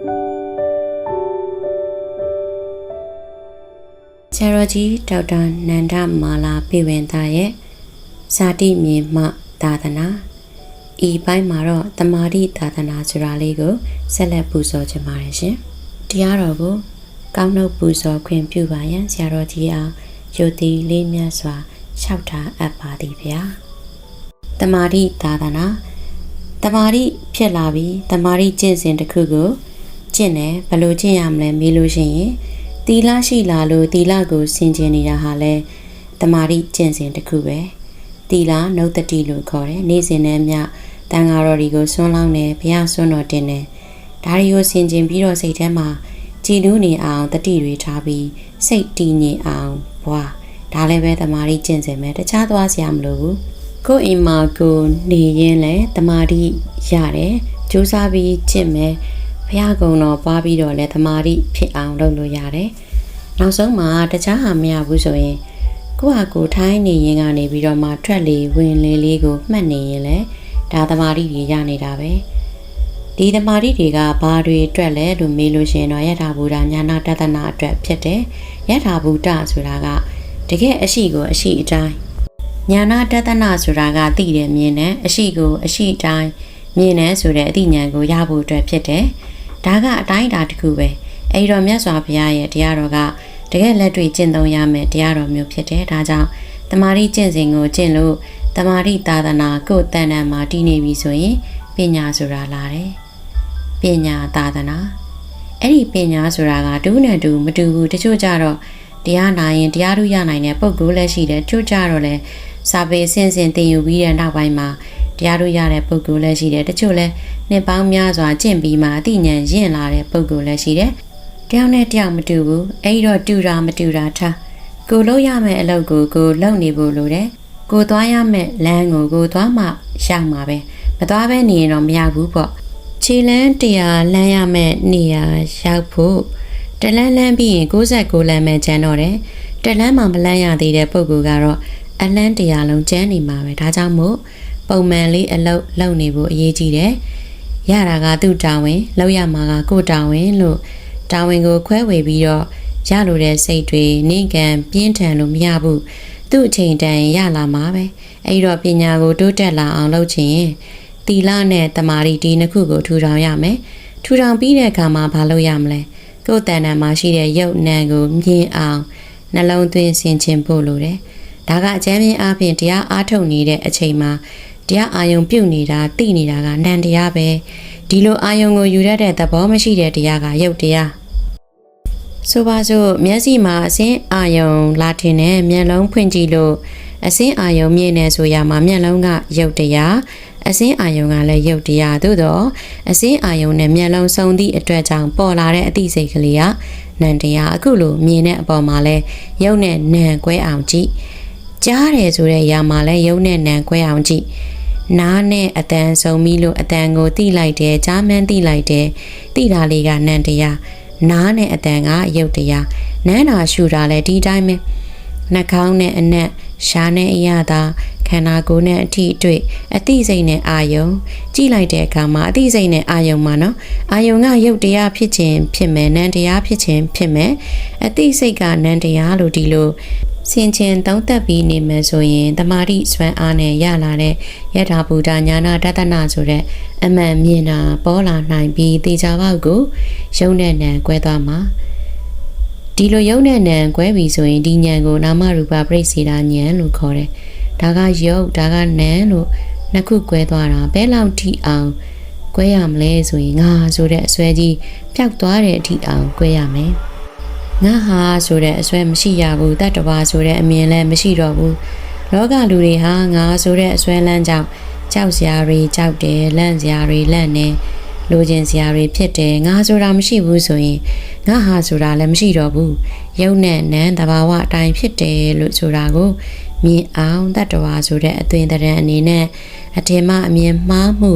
ဆရာတော်ကြီးဒေါက်တာနန္ဒမာလာပေဝင်သားရဲ့ဇာတိမြေမှသာသနာဤပိုင်းမှာတော့တမာတိသာသနာဆိုတာလေးကိုဆက်လက်ပူဇော်ခြင်းပါတယ်ရှင်တရားတော်ကိုကောင်းနှုတ်ပူဇော်ခွင့်ပြုပါရန်ဆရာတော်ကြီးအားယုတ်တိလေးမြတ်စွာလျှောက်ထားအပ်ပါသည်ဗျာတမာတိသာသနာတမာတိဖြစ်လာပြီးတမာတိကျင့်စဉ်တစ်ခုကို ကျင့်တယ်ဘယ်လိုကျင့်ရမလဲမေးလို့ရှိရင်တီလာရှိလာလို့တီလာကိုဆင်ကျင်နေတာဟာလဲတမာတိကျင့်စဉ်တစ်ခုပဲတီလာနှုတ်တတိလို့ခေါ်တယ်နေ့စဉ်နဲ့မျှတန်ဃာတော်တွေကိုဆွန်းလောင်းတယ်ဘုရားဆွန်းတော်တင်တယ်ဒါတွေကိုဆင်ကျင်ပြီးတော့စိတ်ထဲမှာကြည်နူးနေအောင်တတိတွေထားပြီးစိတ်တည်ငြိမ်အောင်ဘွာဒါလည်းပဲတမာတိကျင့်စဉ်ပဲတခြားသွားစရာမလိုဘူးကိုယ်အိမ်မှာကိုနေရင်လဲတမာတိရတယ်စူးစမ်းပြီးကျင့်မယ် ဘုရားကုံတော်ပွားပြီးတော့လဲတမာတိဖြစ်အောင်လုပ်လို့ရတယ်နောက်ဆုံးမှာတခြားဟာမရဘူးဆိုရင်ကိုယ့်ဟာကိုယ်ထိုင်းနေရင်ကနေပြီးတော့မှထွက်လေဝင်လေလေးကိုမှတ်နေရင်လဲဒါတမာတိတွေရနေတာပဲဒီတမာတိတွေကဘာတွေအတွက်လဲလို့မေးလို့ရှိရင်တော့ယထာဘူတာညာနာတသနာအတွက်ဖြစ်တယ်ယထာဘူတဆိုတာကတကယ်အရှိကိုအရှိအတိုင်းညာနာတသနာဆိုတာကသိတယ်မြင်တယ်အရှိကိုအရှိအတိုင်းမြင်တယ်ဆိုတဲ့အသိဉာဏ်ကိုရဖို့အတွက်ဖြစ်တယ် ဒါကအတိုင်းအတာတစ်ခုပဲအဲဒီတော့မြတ်စွာဘုရားရဲ့တရားတော်ကတကယ်လက်တွေ့ကျင့်သုံးရမယ်တရားတော်မျိုးဖြစ်တယ်ဒါကြောင့်တမာတိကျင့်စဉ်ကိုကျင့်လို့တမာတိသာသနာကိုယ်တန်တန်မှာတည်နေပြီဆိုရင်ပညာဆိုတာလာတယ်ပညာသာသနာအဲ့ဒီပညာဆိုတာကတူးနဲ့တူမတူဘူးတချို့ကြတော့တရားနာရင်တရားထုရနိုင်တဲ့ပုံကိုယ်လည်းရှိတယ်ချို့ကြတော့လည်းစာပေအစဉ်စဉ်သင်ယူပြီးတဲ့နောက်ပိုင်းမှာ တရားထုရတဲ့ပုံကိုယ်လည်းရှိတယ်တချို့လည်းနှစ်ပေါင်းများစွာကျင့်ပြီးမှအသိဉာဏ်ရင့်လာတဲ့ပုံကိုယ်လည်းရှိတယ်တယောက်နဲ့တယောက်မတူဘူးအဲ့ဒီတော့တူတာမတူတာထားကိုလို့ရမယ့်အလုပ်ကိုကိုလုပ်နေဖို့လိုတယ်ကိုသွားရမယ့်လမ်းကိုကိုသွားမှရမှာပဲမသွားဘဲနေရင်တော့မရဘူးပေါ့ခြေလန်းတရားလမ်းရမယ့်နေရာရောက်ဖို့တလန်းလန်းပြီးရင်69လမ်းပဲကျန်တော့တယ်တလန်းမှမလန်းရသေးတဲ့ပုံကူကတော့အလန်းတရားလုံးကျန်းနေမှာပဲဒါကြောင့်မို့ ပုံမှန်လေးအလုပ်လုပ်နေဖို့အရေးကြီးတယ်ရတာကသူ့တာဝန်လောက်ရမှာကကို့တာဝန်လို့တာဝန်ကိုခွဲဝေပြီးတော့ရလိုတဲ့စိတ်တွေနှိမ်ကန်ပြင်းထန်လို့မရဘူးသူ့အချိန်တန်ရလာမှာပဲအဲ့တော့ပညာကိုတိုးတက်လာအောင်လုပ်ချင်တီလာနဲ့တမာရီဒီနှစ်ခုကိုထူထောင်ရမယ်ထူထောင်ပြီးတဲ့အခါမှာဘာလုပ်ရမလဲကိုယ်တန်တန်မှာရှိတဲ့ရုပ်နံကိုမြင်အောင်နှလုံးသွင်းဆင်ခြင်ဖို့လိုတယ်ဒါကအကျမ်းပြင်းအားဖြင့်တရားအားထုတ်နေတဲ့အချိန်မှာ တရားအာယုံပြုတ်နေတာသိနေတာကနံတရားပဲဒီလိုအာယုံကိုယူရတဲ့သဘောမရှိတဲ့တရားကရုပ်တရားဆိုပါစို့မျက်စိမှာအစင်းအာယုံလာထင်တဲ့မျက်လုံးဖွင့်ကြည့်လို့အစင်းအာယုံမြင်နေဆိုရမှာမျက်လုံးကရုပ်တရားအစင်းအာယုံကလည်းရုပ်တရားသို့တော့အစင်းအာယုံနဲ့မျက်လုံးစုံသည့်အတွက်ကြောင့်ပေါ်လာတဲ့အသိစိတ်ကလေးကနံတရားအခုလိုမြင်တဲ့အပေါ်မှာလဲရုပ်နဲ့နံကွဲအောင်ကြည့်ကြားတယ်ဆိုတဲ့ຢာမှာလဲရုပ်နဲ့နံကွဲအောင်ကြည့် နားနဲ့အတန်ဆုံပြီးလို့အတန်ကိုတိလိုက်တယ်ကြားမှန်းတိလိုက်တယ်တိတာလေးကနံတရားနားနဲ့အတန်ကရုပ်တရားနန်းနာရှူတာလည်းဒီတိုင်းပဲနှာခေါင်းနဲ့အနက်ရှားနဲ့အရသာခန္ဓာကိုယ်နဲ့အထိအတွေ့အသိစိတ်နဲ့အာယုံကြည့်လိုက်တဲ့အခါမှာအသိစိတ်နဲ့အာယုံမှာနော်အာယုံကရုပ်တရားဖြစ်ခြင်းဖြစ်မယ်နံတရားဖြစ်ခြင်းဖြစ်မယ်အသိစိတ်ကနံတရားလို့ဒီလို စင်ချင်သုံးသက်ပြီးနေမယ်ဆိုရင်တမာတိစွမ်းအားနဲ့ရလာတဲ့ယထာဘူတာညာနာတတနာဆိုတဲ့အမှန်မြင်တာပေါ်လာနိုင်ပြီးတေချာပေါက်ကိုယုံနဲ့နံကွဲသွားမှာဒီလိုယုံနဲ့နံကွဲပြီဆိုရင်ဒီဉာဏ်ကိုနာမရူပပြိစေတာဉာဏ်လို့ခေါ်တယ်ဒါကယုတ်ဒါကနံလို့နှစ်ခုကွဲသွားတာဘဲလောက်ထိအောင်ကွဲရမလဲဆိုရင်ငါဆိုတဲ့အစွဲကြီးပျောက်သွားတဲ့အထိအောင်ကွဲရမယ် ငါဟာဆိုတဲ့အစွဲမရှိရဘူးတတ္တဝါဆိုတဲ့အမြင်လည်းမရှိတော့ဘူးလောကလူတွေဟာငါဆိုတဲ့အစွဲလန်းကြောင့်ကြောက်စရာတွေကြောက်တယ်လန့်စရာတွေလန့်နေလိုချင်စရာတွေဖြစ်တယ်ငါဆိုတာမရှိဘူးဆိုရင်ငါဟာဆိုတာလည်းမရှိတော့ဘူးယုံနဲ့နန်းတဘာဝအတိုင်းဖြစ်တယ်လို့ဆိုတာကိုမြင်အောင်တတ္တဝါဆိုတဲ့အသွင်သဏ္ဍာန်အနေနဲ့အထင်မှအမြင်မှားမှု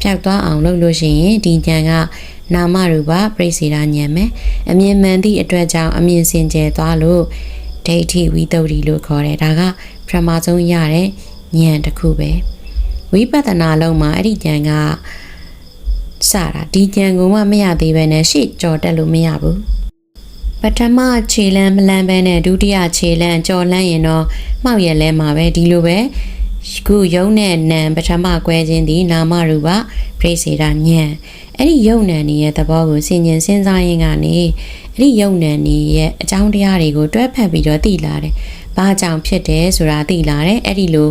ပျောက်သွားအောင်လုပ်လို့ရှိရင်ဒီဉာဏ်က နာမရူပပြိစေတာဉာဏ်ပဲအမြင်မှန်သည့်အတွက်ကြောင့်အမြင်စင်ကြယ်သွားလို့ဒိဋ္ဌိဝိတုဒ္ဓိလို့ခေါ်တယ်ဒါကပထမဆုံးရတဲ့ဉာဏ်တစ်ခုပဲဝိပဿနာလုံးမှာအဲ့ဒီဉာဏ်ကစတာဒီကြံကိုမှမရသေးပဲနဲ့ရှေ့ကြော်တက်လို့မရဘူးပထမခြေလမ်းမလန်းပဲနဲ့ဒုတိယခြေလမ်းကြော်လန်းရင်တော့မှောက်ရက်လဲမှာပဲဒီလိုပဲ ခုယုံနဲ့နံပထမကွဲခြင်းသည် နာမရူပပရိစေတာညံအဲ့ဒီယုံနံနေရဲ့သဘောကိုဆင်ញင်စဉ်းစားရင်းကနေအဲ့ဒီယုံနံနေရဲ့အကြောင်းတရားတွေကိုတွဲဖက်ပြီးတော့သိလာတယ်။ဘာကြောင့်ဖြစ်တယ်ဆိုတာသိလာတယ်အဲ့ဒီလို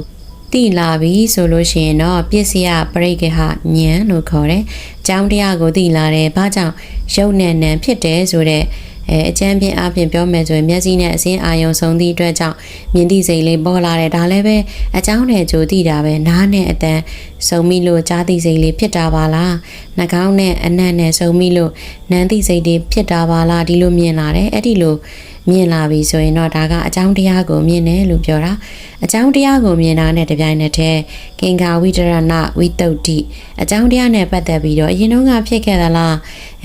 သိလာပြီဆိုလို့ရှိရင်တော့ပစ္စယပရိက္ခညံလို့ခေါ်တယ်။ကြောင်းတရားကိုသိလာတယ်ဘာကြောင့်ယုံနဲ့နံဖြစ်တယ်ဆိုတဲ့ အဲအကျမ်းပြင်းအပြင်ပြောမယ်ဆိုရင်မျက်စိနဲ့အစင်းအာယုံဆုံးသည့်အတွက်ကြောင့်မြင်သည့်စိတ်လေးပေါ်လာတယ်ဒါလည်းပဲအကြောင်းနဲ့ကြိုသိတာပဲနားနဲ့အတန်စုံမိလို့ကြားသည့်စိတ်လေးဖြစ်တာပါလားနှာခေါင်းနဲ့အနံ့နဲ့စုံမိလို့နမ်းသည့်စိတ်တွေဖြစ်တာပါလားဒီလိုမြင်လာတယ်အဲ့ဒီလို မြင်လာပြီဆိုရင်တော့ဒါကအကြောင်းတရားကိုမြင်တယ်လို့ပြောတာအကြောင်းတရားကိုမြင်တာနဲ့တပြိုင်နက်တည်းကင်္ဂါဝိတရဏဝိတုဒ္ဓိအကြောင်းတရားနဲ့ပတ်သက်ပြီးတော့အရင်တုန်းကဖြစ်ခဲ့သလား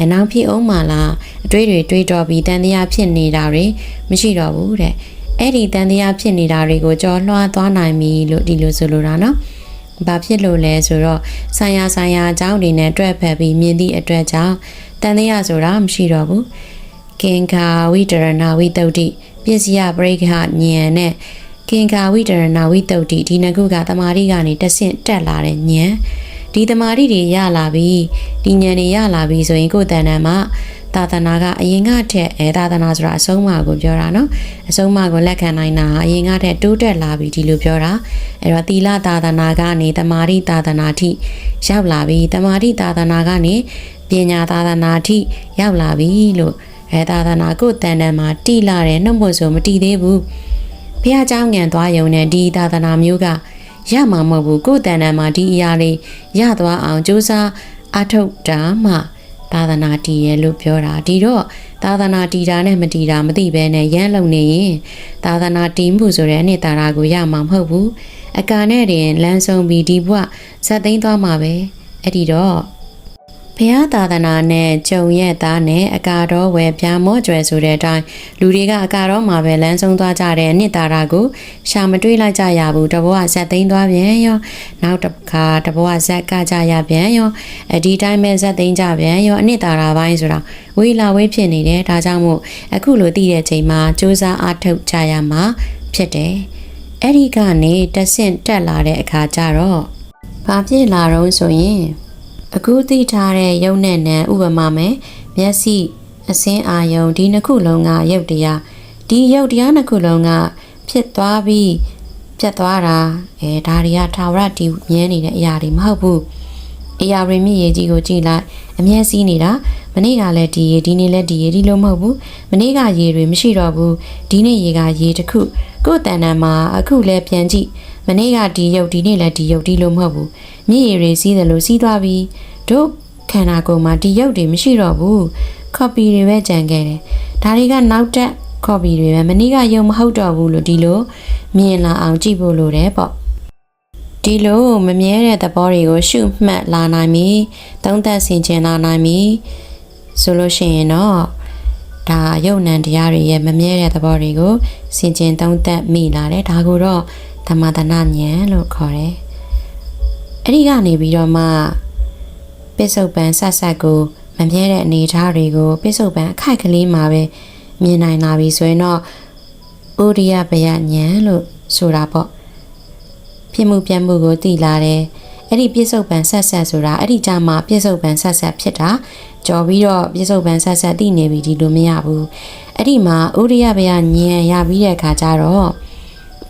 အနောက်ဖြစ်အောင်မလားအတွေးတွေတွေးတော့ပြီးတန်တရားဖြစ်နေတာတွေမရှိတော့ဘူးတဲ့အဲ့ဒီတန်တရားဖြစ်နေတာတွေကိုကြော်လွှားသွားနိုင်ပြီလို့ဒီလိုဆိုလိုတာနော်ဘာဖြစ်လို့လဲဆိုတော့ဆိုင်ရာဆိုင်ရာအကြောင်းတွေနဲ့တွဲဖက်ပြီးမြင်သည့်အတွက်ကြောင့်တန်တရားဆိုတာမရှိတော့ဘူး ကင်္ဂါဝိတရဏဝိတုဒ္ဓိပစ္စယပရိက္ခဉာဏ်နဲ့ကင်္ဂါဝိတရဏဝိတုဒ္ဓိဒီနှစ်ခုကတမာရီကနေတဆင့်တက်လာတဲ့ဉာဏ်ဒီတမာရီတွေရလာပြီဒီဉာဏ်တွေရလာပြီဆိုရင်ကိုယ်တဏ္ဍာမှာသာသနာကအရင်ကထက်အဲသာသနာဆိုတာအဆုံးအမကိုပြောတာနော်အဆုံးအမကိုလက်ခံနိုင်တာအရင်ကထက်တိုးတက်လာပြီဒီလိုပြောတာအဲ့တော့သီလသာသနာကနေတမာရီသာသနာထိရောက်လာပြီတမာရီသာသနာကနေပညာသာသနာထိရောက်လာပြီလို့ အဲသာသနာကိုယ်တန်တန်မှာတိလာတယ်နှုတ်ဖို့ဆိုမတိသေးဘူးဘုရားเจ้าငံသွားယုံနဲ့ဒီသာသနာမျိုးကရမှာမဟုတ်ဘူးကိုယ်တန်တန်မှာဒီအရာလေးရသွားအောင်ကြိုးစားအထုတ်တာမှသာသနာတည်ရဲ့လို့ပြောတာဒီတော့သာသနာတည်တာနဲ့မတည်တာမသိဘဲနဲ့ရမ်းလုံနေရင်သာသနာတည်မှုဆိုတဲ့အနှစ်သာရကိုရမှာမဟုတ်ဘူးအကာနဲ့တင်လမ်းဆုံးပြီးဒီဘဝဇက်သိမ်းသွားမှာပဲအဲ့ဒီတော့ ဘုရားသာသနာနဲ့ကြုံရဲ့သားနဲ့အကာတော်ဝယ်ပြားမော့ကျွယ်ဆိုတဲ့အတိုင်းလူတွေကအကာတော်မှာပဲလမ်းဆုံးသွားကြတဲ့နှစ်သာရကိုရှာမတွေးလိုက်ကြရဘူးတဘဝဇက်သိမ်းသွားပြန်ရောနောက်တစ်ခါတဘဝဇက်ကကြရပြန်ရောအဒီတိုင်းပဲဇက်သိမ်းကြပြန်ရောအနှစ်သာရပိုင်းဆိုတာဝေးလာဝေးဖြစ်နေတယ်ဒါကြောင့်မို့အခုလိုတည်တဲ့ချိန်မှာစူးစမ်းအားထုတ်ကြရမှာဖြစ်တယ်အဲ့ဒီကနေတဆင့်တက်လာတဲ့အခါကျတော့ဘာဖြစ်လာတော့ဆိုရင် အခုသိထားတဲ့ယုံနဲ့နံဥပမာမယ်မျက်စိအစင်းအာယုံဒီနှစ်ခုလုံးကယုတ်တရားဒီယုတ်တရားနှစ်ခုလုံးကဖြစ်သွားပြီးပြတ်သွားတာအဲဒါတွေကထာဝရတည်မြဲနေတဲ့အရာတွေမဟုတ်ဘူးအရာရင်းမြင့်ရေကြီးကိုကြည့်လိုက်အမျက်စီးနေတာမနေ့ကလည်းဒီရေဒီနေ့လည်းဒီရေဒီလိုမဟုတ်ဘူးမနေ့ကရေတွေမရှိတော့ဘူးဒီနေ့ရေကရေတစ်ခုကိုယ်တန်တန်မှာအခုလည်းပြန်ကြည့် မနေ့ကဒီရုပ်ဒီနေ့လည်းဒီရုပ်ဒီလိုမဟုတ်ဘူးမြင့်ရည်တွေစီးတယ်လို့စီးသွားပြီးတို့ခန္ဓာကိုယ်မှာဒီရုပ်တွေမရှိတော့ဘူးကော်ပီတွေပဲကြံခဲ့တယ်ဒါတွေကနောက်တက်ကော်ပီတွေပဲမနေ့ကရုပ်မဟုတ်တော့ဘူးလို့ဒီလိုမြင်လာအောင်ကြည့်ဖို့လိုတယ်ပေါ့ဒီလိုမမြဲတဲ့သဘောတွေကိုရှုမှတ်လာနိုင်ပြီသုံးသပ်ဆင်ခြင်လာနိုင်ပြီဆိုလို့ရှိရင်တော့ဒါယုံ nant တရားတွေရဲ့မမြဲတဲ့သဘောတွေကိုဆင်ခြင်သုံးသပ်မိလာတယ်ဒါကိုတော့ ဓမ္မတနာဉာဏ်လို့ခေါ်တယ်အဲ့ဒီကနေပြီးတော့မှပစ္စုပန်ဆက်ဆက်ကိုမမြဲတဲ့အနေအထားတွေကိုပစ္စုပန်အခိုက်ကလေးမှာပဲမြင်နိုင်လာပြီဆိုရင်တော့ဥရိယဘယဉာဏ်လို့ဆိုတာပေါ့ဖြစ်မှုပြတ်မှုကိုသိလာတယ်အဲ့ဒီပြစ္ဆုတ်ပံဆက်ဆက်ဆိုတာအဲ့ဒီကြမှာပြစ္ဆုတ်ပံဆက်ဆက်ဖြစ်တာကြော်ပြီးတော့ပြစ္ဆုတ်ပံဆက်ဆက်သိနေပြီဒီလိုမရဘူးအဲ့ဒီမှာဥရိယဘယဉာဏ်ရပြီးတဲ့အခါကျတော့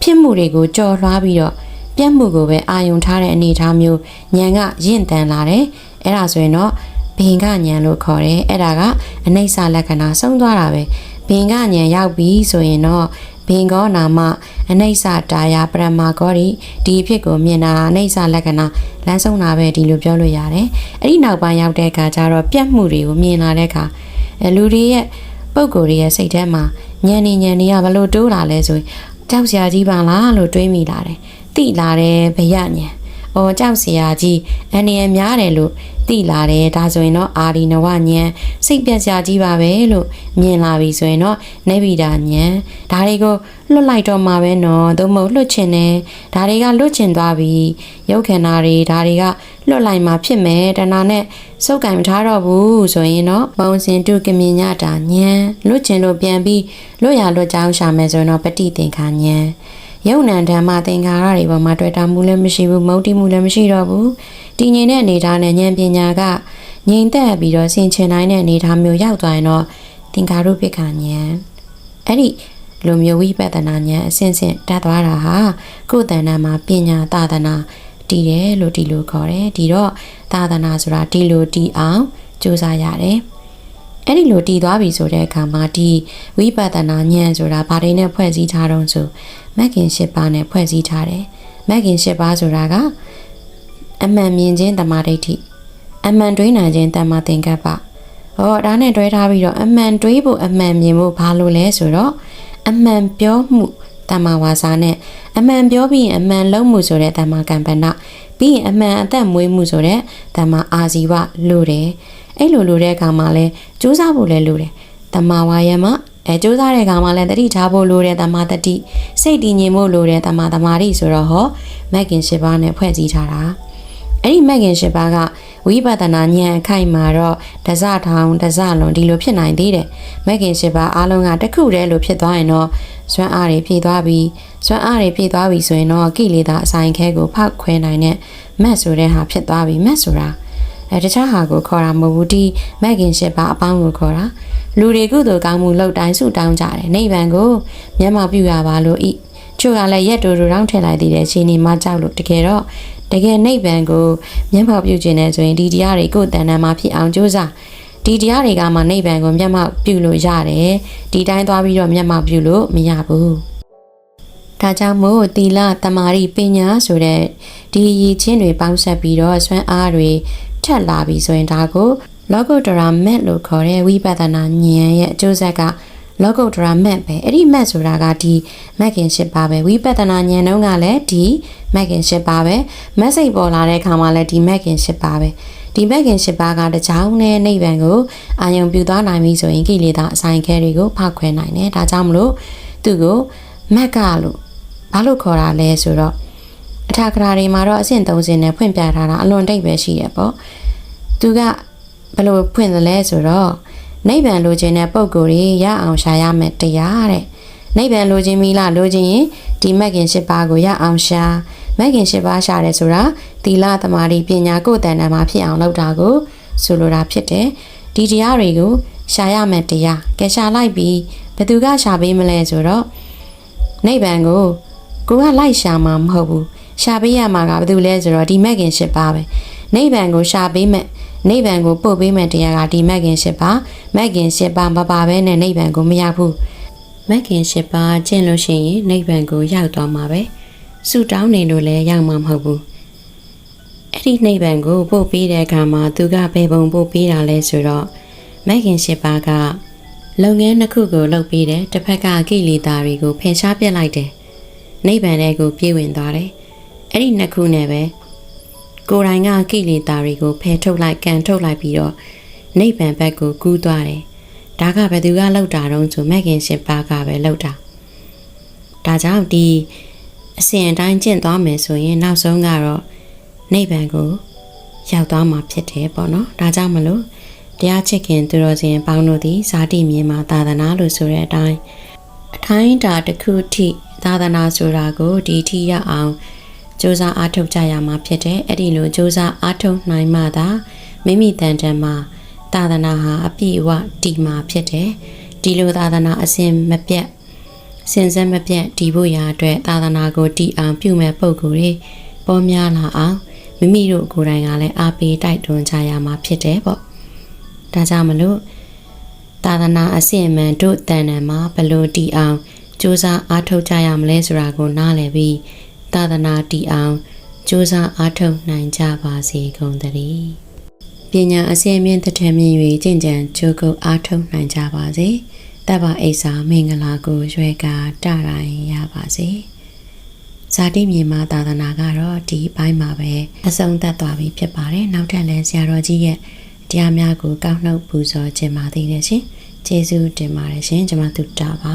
ဖြစ်မှုတွေကိုကြော်လွှားပြီးတော့ပြတ်မှုကိုပဲအာယုံထားတဲ့အနေအထားမျိုးဉာဏ်ကရင့်တန်လာတယ်အဲ့ဒါဆိုရင်တော့ဘင်ကဉာဏ်လို့ခေါ်တယ်အဲ့ဒါကအနိစ္စလက္ခဏာဆုံးသွားတာပဲဘင်ကဉာဏ်ရောက်ပြီဆိုရင်တော့ဘင်ကောနာမအနိစ္စတာယာပရမဂောရီဒီအဖြစ်ကိုမြင်တာအနိစ္စလက္ခဏာလမ်းဆုံးတာပဲဒီလိုပြောလို့ရတယ်အဲ့ဒီနောက်ပိုင်းရောက်တဲ့အခါကျတော့ပြတ်မှုတွေကိုမြင်လာတဲ့အခါအဲလူတွေရဲ့ပုံကိုယ်တွေရဲ့စိတ်ထဲမှာညံနေညံနေရဘလို့တိုးလာလဲဆိုရင် ကြောက်စရာကြီးပါလားလို့တွေးမိလာတယ်တိလာတယ်ဘယညံ။ အော်ကြောက်စရာကြီးအန်ဒီရများတယ်လို့သိလာတယ်ဒါဆိုရင်တော့အာဒီနဝညံစိတ်ပြက်စရာကြီးပါပဲလို့မြင်လာပြီဆိုရင်တော့နေဗီတာညံဒါတွေကိုလွတ်လိုက်တော့မှာပဲနော်သို့မဟုတ်လွတ်ချင်တယ်ဒါတွေကလွတ်ချင်သွားပြီရုပ်ခန္ဓာတွေဒါတွေကလွတ်လိုက်မှာဖြစ်မယ်တဏှာနဲ့စုပ်ကင်မထားတော့ဘူးဆိုရင်တော့ဘုံစင်တုကမြင်ညတာညံလွတ်ချင်လို့ပြန်ပြီးလွတ်ရလွတ်ကြောင်းရှာမယ်ဆိုရင်တော့ပฏิသင်္ခာညံ ယုံ nant ဓမ္မသင်္ခါရတွေပေါ်မှာတွေ့တာမှုလည်းမရှိဘူးမုတ်တိမှုလည်းမရှိတော့ဘူးတည်ငြိမ်တဲ့အနေအထားနဲ့ဉာဏ်ပညာကငြိမ်သက်ပြီးတော့ဆင်ခြင်နိုင်တဲ့အနေအထားမျိုးရောက်သွားရင်တော့သင်္ခါရုပ္ပခဉာဏ်အဲ့ဒီလိုမျိုးဝိပဿနာဉာဏ်အစဉ်စဉ်တက်သွားတာဟာကိုယ်တဏ္ဍာမှာပညာသာသနာတည်တယ်လို့ဒီလိုခေါ်တယ်ဒီတော့သာသနာဆိုတာဒီလိုတည်အောင်ကြိုးစားရတယ် အဲ့ဒီလိုတည်သွားပြီဆိုတဲ့အခါမှာဒီဝိပဿနာဉာဏ်ဆိုတာဘာတွေနဲ့ဖွဲ့စည်းထားတော့ဆိုမဂ်ကင်၈ပါးနဲ့ဖွဲ့စည်းထားတယ်မဂ်ကင်၈ပါးဆိုတာကအမှန်မြင်ခြင်းတမာဒိဋ္ဌိအမှန်တွေးနိုင်ခြင်းတမာသင်္ကပ္ပဟောဒါနဲ့တွဲထားပြီးတော့အမှန်တွေးဖို့အမှန်မြင်ဖို့ဘာလို့လဲဆိုတော့အမှန်ပြောမှုတမ္မာဝါစာနဲ့အမှန်ပြောပြီးရင်အမှန်လုံးမှုဆိုတဲ့တမ္မာကမ္ပဏပြီးရင်အမှန်အသက်မွေးမှုဆိုတဲ့တမ္မာအာဇီဝလို့တယ် အဲ့လိုလိုတဲ့အခါမှာလဲစူးစမ်းဖို့လဲလိုတယ်တမ္မာဝါယမအဲစူးစမ်းတဲ့အခါမှာလဲတတိထားဖို့လိုတဲ့တမ္မာတတိစိတ်တည်ငြိမ်ဖို့လိုတဲ့တမ္မာတမာတိဆိုတော့ဟောမက်ကင်၈ပါးနဲ့ဖွဲ့စည်းထားတာအဲ့ဒီမက်ကင်၈ပါးကဝိပဿနာဉာဏ်အခိုက်မှာတော့ဒဇထောင်ဒဇလွန်ဒီလိုဖြစ်နိုင်သေးတယ်မက်ကင်၈ပါးအားလုံးကတစ်ခုတည်းလိုဖြစ်သွားရင်တော့စွမ်းအားတွေဖြည့်သွားပြီးစွမ်းအားတွေဖြည့်သွားပြီဆိုရင်တော့ကိလေသာအဆိုင်ခဲကိုဖောက်ခွဲနိုင်တဲ့မက်ဆိုတဲ့ဟာဖြစ်သွားပြီမက်ဆိုတာ အဲတခြားဟာကိုခေါ်တာမဟုတ်ဘူးဒီမက်ကင်၈ပါးအပေါင်းကိုခေါ်တာလူတွေကုသိုလ်ကောင်းမှုလုပ်တိုင်းဆုတောင်းကြတယ်နိဗ္ဗာန်ကိုမျက်မှောက်ပြုရပါလို့ဤချို့ကလည်းရက်တူတူတောင်းထည့်လိုက်သေးတယ်ရှင်နေမကြောက်လို့တကယ်တော့တကယ်နိဗ္ဗာန်ကိုမျက်မှောက်ပြုခြင်းနဲ့ဆိုရင်ဒီတရားတွေကိုယ်တဏ္ဍာမှာဖြစ်အောင်ကြိုးစားဒီတရားတွေကမှနိဗ္ဗာန်ကိုမျက်မှောက်ပြုလို့ရတယ်ဒီတိုင်းသွားပြီးတော့မျက်မှောက်ပြုလို့မရဘူးဒါကြောင့်မို့သီလတမာရီပညာဆိုတဲ့ဒီရည်ချင်းတွေပေါင်းဆက်ပြီးတော့စွမ်းအားတွေ ထက်လာပြီဆိုရင်ဒါကိုလောကုတ္တရာမက်လို့ခေါ်တဲ့ဝိပဿနာဉာဏ်ရဲ့အကျိုးဆက်ကလောကုတ္တရာမက်ပဲအဲ့ဒီမက်ဆိုတာကဒီမက်ကင်ရှစ်ပါပဲဝိပဿနာဉာဏ်တုန်းကလည်းဒီမက်ကင်ရှစ်ပါပဲမက်စိတ်ပေါ်လာတဲ့အခါမှာလည်းဒီမက်ကင်ရှစ်ပါပဲဒီမက်ကင်ရှစ်ပါးကတကြောင်နဲ့နိဗ္ဗာန်ကိုအာယုံပြုသွားနိုင်ပြီဆိုရင်ကိလေသာအဆိုင်ခဲတွေကိုဖောက်ခွဲနိုင်တယ်ဒါကြောင့်မလို့သူ့ကိုမက်ကလို့ဘာလို့ခေါ်တာလဲဆိုတော့ အထာကရာတွေမှာတော့အဆင့်30နဲ့ဖွင့်ပြထားတာအလွန်တိတ်ပဲရှိရပေါ့သူကဘယ်လိုဖွင့်သလဲဆိုတော့နိဗ္ဗာန်လိုချင်တဲ့ပုံကိုယ်တွေရအောင်ရှာရမယ်တရားတဲ့နိဗ္ဗာန်လိုချင်ပြီလားလိုချင်ရင်ဒီမဂ်ကင်၈ပါးကိုရအောင်ရှာမဂ်ကင်၈ပါးရှာတယ်ဆိုတာသီလသမာဓိပညာကိုယ်တန်တန်မှာဖြစ်အောင်လုပ်တာကိုဆိုလိုတာဖြစ်တယ်ဒီတရားတွေကိုရှာရမယ်တရားကဲရှာလိုက်ပြီးဘသူကရှာပေးမလဲဆိုတော့နိဗ္ဗာန်ကိုကိုကလိုက်ရှာမှာမဟုတ်ဘူး ရှာပေးရမှာကဘယ်သူလဲဆိုတော့ဒီမဂ်ကင်၈ပါးပဲနိဗ္ဗာန်ကိုရှာပေးမယ်နိဗ္ဗာန်ကိုပို့ပေးမဲ့တရားကဒီမက်ခင်၈ပါးမက်ခင်၈ပါးမပါဘဲနဲ့နိဗ္ဗာန်ကိုမရဘူးမက်ခင်၈ပါးကျင့်လို့ရှိရင်နိဗ္ဗာန်ကိုရောက်သွားမှာပဲဆူတောင်းနေလို့လည်းရောက်မှာမဟုတ်ဘူးအဲ့ဒီနိဗ္ဗာန်ကိုပို့ပေးတဲ့အခါမှာသူကဘယ်ပုံပို့ပေးတာလဲဆိုတော့မက်ခင်၈ပါးကလုပ်ငန်းတစ်ခုကိုလုပ်ပြီးတယ်တစ်ဖက်ကကိလေသာတွေကိုဖယ်ရှားပြစ်လိုက်တယ်နိဗ္ဗာန်ထဲကိုပြေးဝင်သွားတယ် အဲ့ဒီနှစ်ခုနဲ့ပဲကိုယ်တိုင်ကကိလေသာတွေကိုဖယ်ထုတ်လိုက်ကန်ထုတ်လိုက်ပြီးတော့နိဗ္ဗာန်ဘက်ကိုကူးသွားတယ်။ဒါကဘယ်သူကလောက်တာတုံးဆိုမက်ခင်ရှင်ပါကပဲလောက်တာ။ဒါကြောင့်ဒီအစဉ်အတိုင်းကျင့်သွားမယ်ဆိုရင်နောက်ဆုံးကတော့နိဗ္ဗာန်ကိုရောက်သွားမှာဖြစ်တယ်ပေါ့နော်။ဒါကြောင့်မလို့တရားချစ်ခင်သူတော်စင်ပေါင်းတို့သည်ဇာတိမြေမှာသာသနာလို့ဆိုတဲ့အတိုင်းအထိုင်းတာတစ်ခုထိသာသနာဆိုတာကိုဒီထိရအောင် စူးစမ်းအားထုတ်ကြရမှာဖြစ်တယ်အဲ့ဒီလိုစူးစမ်းအားထုတ်နိုင်မှသာမိမိတန်တန်မှာသာသနာဟာအပြည့်အဝတည်မှာဖြစ်တယ်ဒီလိုသာသနာအစဉ်မပြတ်စင်စက်မပြတ်တည်ဖို့ရာအတွက်သာသနာကိုတည်အောင်ပြုမဲ့ပုံကိုယ်တွေပေါ်များလာအောင်မိမိတို့ကိုယ်တိုင်ကလည်းအားပေးတိုက်တွန်းကြရမှာဖြစ်တယ်ပေါ့ဒါကြောင့်မလို့သာသနာအစဉ်အမှန်တို့တန်တန်မှာဘလို့တည်အောင်စူးစမ်းအားထုတ်ကြရမလဲဆိုတာကိုနားလည်ပြီး သာသနာတည်အောင်ကြိုးစားအားထုတ်နိုင်ကြပါစေကုန်သတည်းပညာအစင်းမြင့်တစ်ထမြင့်၍ကြင်ကြံကြိုးကုပ်အားထုတ်နိုင်ကြပါစေတပ္ပအိစာမင်္ဂလာကိုရွယ်ကာတရိုင်ရပါစေဇာတိမြေမှာသာသနာကတော့ဒီဘိုင်းမှာပဲအဆုံးသတ်သွားပြီဖြစ်ပါတယ်နောက်ထပ်လည်းဆရာတော်ကြီးရဲ့တရားများကိုကောက်နှုတ်ပူဇော်ခြင်းပါသေးတယ်ရှင်ကျေးဇူးတင်ပါတယ်ရှင်ကျွန်မတို့တာပါ